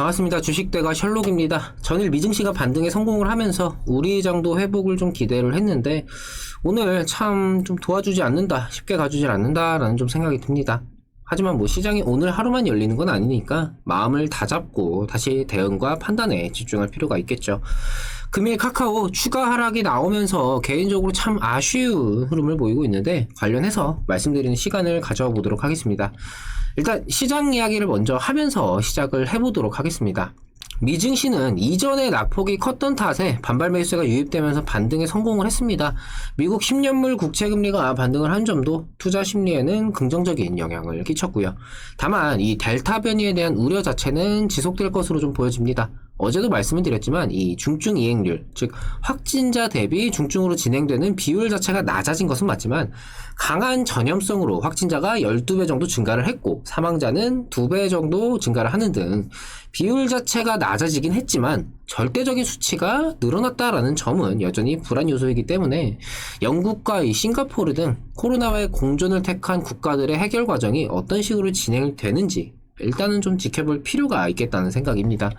반갑습니다. 주식대가 셜록입니다. 전일 미증시가 반등에 성공을 하면서 우리 장도 회복을 좀 기대를 했는데 오늘 참 좀 도와주지 않는다, 쉽게 가주질 않는다라는 좀 생각이 듭니다. 하지만 뭐 시장이 오늘 하루만 열리는 건 아니니까 마음을 다잡고 다시 대응과 판단에 집중할 필요가 있겠죠. 금일 카카오 추가 하락이 나오면서 개인적으로 참 아쉬운 흐름을 보이고 있는데 관련해서 말씀드리는 시간을 가져보도록 하겠습니다. 일단 시장 이야기를 먼저 하면서 시작을 해보도록 하겠습니다. 미증시는 이전에 낙폭이 컸던 탓에 반발 매수세가 유입되면서 반등에 성공을 했습니다. 미국 10년물 국채 금리가 반등을 한 점도 투자 심리에는 긍정적인 영향을 끼쳤고요. 다만 이 델타 변이에 대한 우려 자체는 지속될 것으로 좀 보여집니다. 어제도 말씀을 드렸지만 이 중증 이행률, 즉 확진자 대비 중증으로 진행되는 비율 자체가 낮아진 것은 맞지만 강한 전염성으로 확진자가 12배 정도 증가를 했고 사망자는 2배 정도 증가를 하는 등 비율 자체가 낮아지긴 했지만 절대적인 수치가 늘어났다라는 점은 여전히 불안 요소이기 때문에 영국과 이 싱가포르 등 코로나와의 공존을 택한 국가들의 해결 과정이 어떤 식으로 진행되는지 일단은 좀 지켜볼 필요가 있겠다는 생각입니다.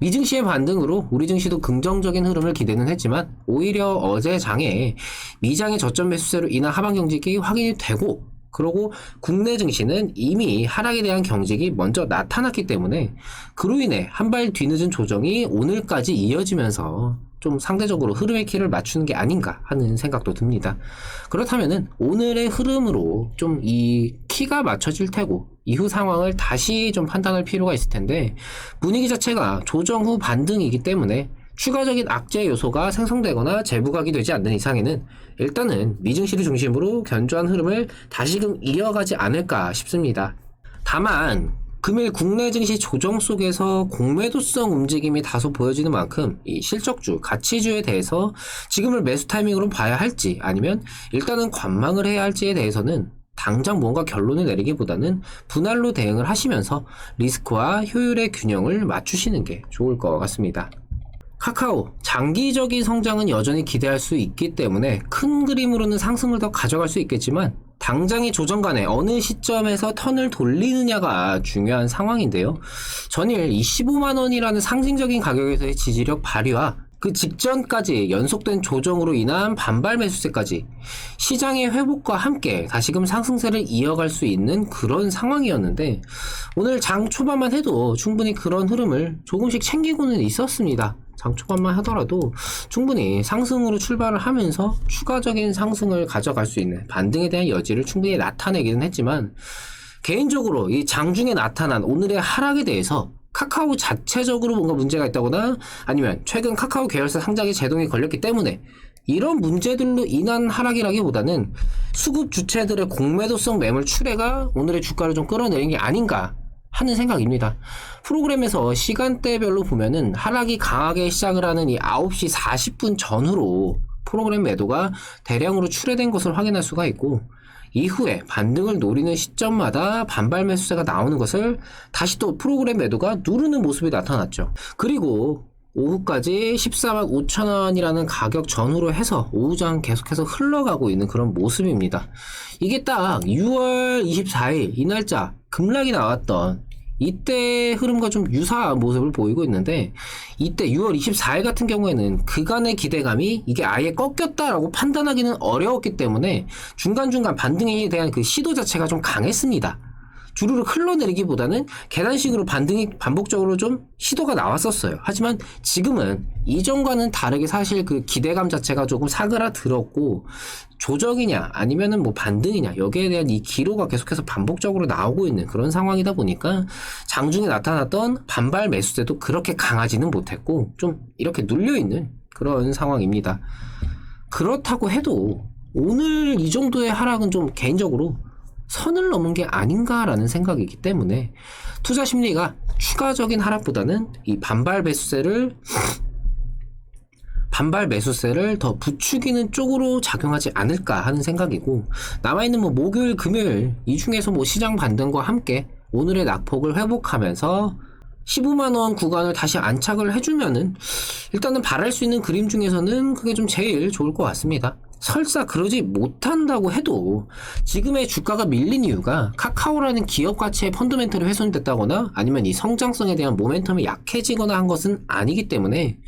미증시의 반등으로 우리 증시도 긍정적인 흐름을 기대는 했지만 오히려 어제 장에 미장의 저점 매수세로 인한 하방 경직이 확인이 되고 그러고 국내 증시는 이미 하락에 대한 경직이 먼저 나타났기 때문에 그로 인해 한 발 뒤늦은 조정이 오늘까지 이어지면서 좀 상대적으로 흐름의 키를 맞추는 게 아닌가 하는 생각도 듭니다. 그렇다면은 오늘의 흐름으로 좀 이 키가 맞춰질 테고 이후 상황을 다시 좀 판단할 필요가 있을 텐데 분위기 자체가 조정 후 반등이기 때문에 추가적인 악재 요소가 생성되거나 재부각이 되지 않는 이상에는 일단은 미증시를 중심으로 견조한 흐름을 다시금 이어가지 않을까 싶습니다. 다만 금일 국내 증시 조정 속에서 공매도성 움직임이 다소 보여지는 만큼 이 실적주, 가치주에 대해서 지금을 매수 타이밍으로 봐야 할지 아니면 일단은 관망을 해야 할지에 대해서는 당장 뭔가 결론을 내리기보다는 분할로 대응을 하시면서 리스크와 효율의 균형을 맞추시는 게 좋을 것 같습니다. 카카오 장기적인 성장은 여전히 기대할 수 있기 때문에 큰 그림으로는 상승을 더 가져갈 수 있겠지만 당장의 조정 간에 어느 시점에서 턴을 돌리느냐가 중요한 상황인데요. 전일 25만 원이라는 상징적인 가격에서의 지지력 발휘와 그 직전까지 연속된 조정으로 인한 반발 매수세까지 시장의 회복과 함께 다시금 상승세를 이어갈 수 있는 그런 상황이었는데 오늘 장 초반만 해도 충분히 그런 흐름을 조금씩 챙기고는 있었습니다. 장 초반만 하더라도 충분히 상승으로 출발을 하면서 추가적인 상승을 가져갈 수 있는 반등에 대한 여지를 충분히 나타내기는 했지만 개인적으로 이 장중에 나타난 오늘의 하락에 대해서 카카오 자체적으로 뭔가 문제가 있다거나 아니면 최근 카카오 계열사 상장이 제동이 걸렸기 때문에 이런 문제들로 인한 하락이라기보다는 수급 주체들의 공매도성 매물 출회가 오늘의 주가를 좀 끌어내린 게 아닌가 하는 생각입니다. 프로그램에서 시간대별로 보면은 하락이 강하게 시작을 하는 이 9시 40분 전후로 프로그램 매도가 대량으로 출회된 것을 확인할 수가 있고 이후에 반등을 노리는 시점마다 반발 매수세가 나오는 것을 다시 또 프로그램 매도가 누르는 모습이 나타났죠. 그리고 오후까지 14만 5천 원이라는 가격 전후로 해서 오후장 계속해서 흘러가고 있는 그런 모습입니다. 이게 딱 6월 24일 이 날짜 급락이 나왔던 이때 흐름과 좀 유사한 모습을 보이고 있는데 이때 6월 24일 같은 경우에는 그간의 기대감이 이게 아예 꺾였다라고 판단하기는 어려웠기 때문에 중간중간 반등에 대한 그 시도 자체가 좀 강했습니다. 주르륵 흘러내리기보다는 계단식으로 반등이 반복적으로 좀 시도가 나왔었어요. 하지만 지금은 이전과는 다르게 사실 그 기대감 자체가 조금 사그라들었고 조정이냐 아니면은 뭐 반등이냐 여기에 대한 이 기로가 계속해서 반복적으로 나오고 있는 그런 상황이다 보니까 장중에 나타났던 반발 매수세도 그렇게 강하지는 못했고 좀 이렇게 눌려 있는 그런 상황입니다. 그렇다고 해도 오늘 이 정도의 하락은 좀 개인적으로 선을 넘은 게 아닌가라는 생각이기 때문에 투자 심리가 추가적인 하락보다는 이 반발 매수세를 반발 매수세를 더 부추기는 쪽으로 작용하지 않을까 하는 생각이고 남아있는 뭐 목요일 금요일 이 중에서 뭐 시장 반등과 함께 오늘의 낙폭을 회복하면서 15만원 구간을 다시 안착을 해주면은 일단은 바랄 수 있는 그림 중에서는 그게 좀 제일 좋을 것 같습니다. 설사 그러지 못한다고 해도 지금의 주가가 밀린 이유가 카카오라는 기업 가치의 펀더멘털이 훼손됐다거나 아니면 이 성장성에 대한 모멘텀이 약해지거나 한 것은 아니기 때문에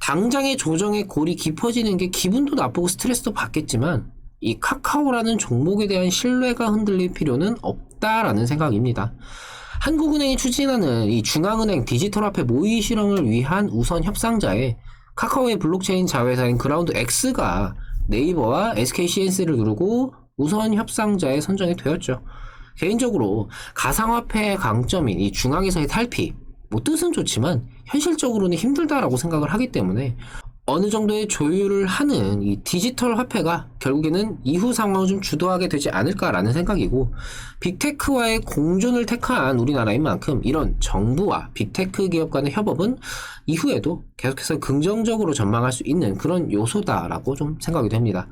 당장의 조정의 골이 깊어지는 게 기분도 나쁘고 스트레스도 받겠지만 이 카카오라는 종목에 대한 신뢰가 흔들릴 필요는 없다라는 생각입니다. 한국은행이 추진하는 이 중앙은행 디지털 화폐 모의 실험을 위한 우선 협상자에 카카오의 블록체인 자회사인 그라운드 X가 네이버와 SK CNC를 누르고 우선 협상자에 선정이 되었죠. 개인적으로 가상화폐의 강점인 이 중앙에서의 탈피, 뭐 뜻은 좋지만 현실적으로는 힘들다라고 생각을 하기 때문에 어느 정도의 조율을 하는 이 디지털 화폐가 결국에는 이후 상황을 좀 주도하게 되지 않을까라는 생각이고 빅테크와의 공존을 택한 우리나라인 만큼 이런 정부와 빅테크 기업 간의 협업은 이후에도 계속해서 긍정적으로 전망할 수 있는 그런 요소다라고 좀 생각이 됩니다.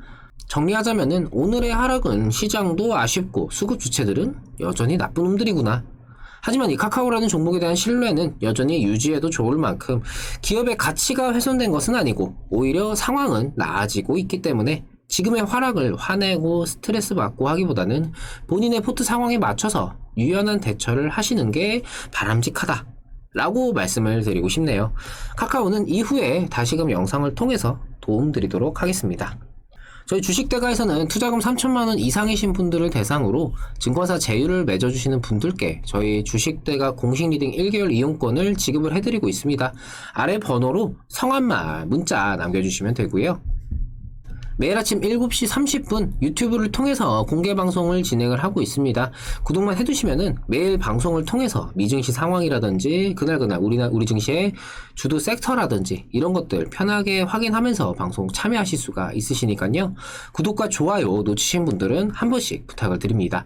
정리하자면은 오늘의 하락은 시장도 아쉽고 수급 주체들은 여전히 나쁜 놈들이구나. 하지만 이 카카오라는 종목에 대한 신뢰는 여전히 유지해도 좋을 만큼 기업의 가치가 훼손된 것은 아니고 오히려 상황은 나아지고 있기 때문에 지금의 하락을 화내고 스트레스 받고 하기보다는 본인의 포트 상황에 맞춰서 유연한 대처를 하시는 게 바람직하다. 라고 말씀을 드리고 싶네요. 카카오는 이후에 다시금 영상을 통해서 도움드리도록 하겠습니다. 저희 주식대가에서는 투자금 3천만 원 이상이신 분들을 대상으로 증권사 제휴를 맺어주시는 분들께 저희 주식대가 공식 리딩 1개월 이용권을 지급을 해드리고 있습니다. 아래 번호로 성함말 문자 남겨주시면 되고요. 매일 아침 7시 30분 유튜브를 통해서 공개 방송을 진행을 하고 있습니다. 구독만 해두시면은 매일 방송을 통해서 미증시 상황이라든지 그날그날 우리나 우리 증시의 주도 섹터라든지 이런 것들 편하게 확인하면서 방송 참여하실 수가 있으시니까요. 구독과 좋아요 놓치신 분들은 한 번씩 부탁을 드립니다.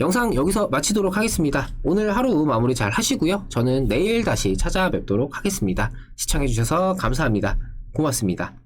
영상 여기서 마치도록 하겠습니다. 오늘 하루 마무리 잘 하시고요. 저는 내일 다시 찾아뵙도록 하겠습니다. 시청해주셔서 감사합니다. 고맙습니다.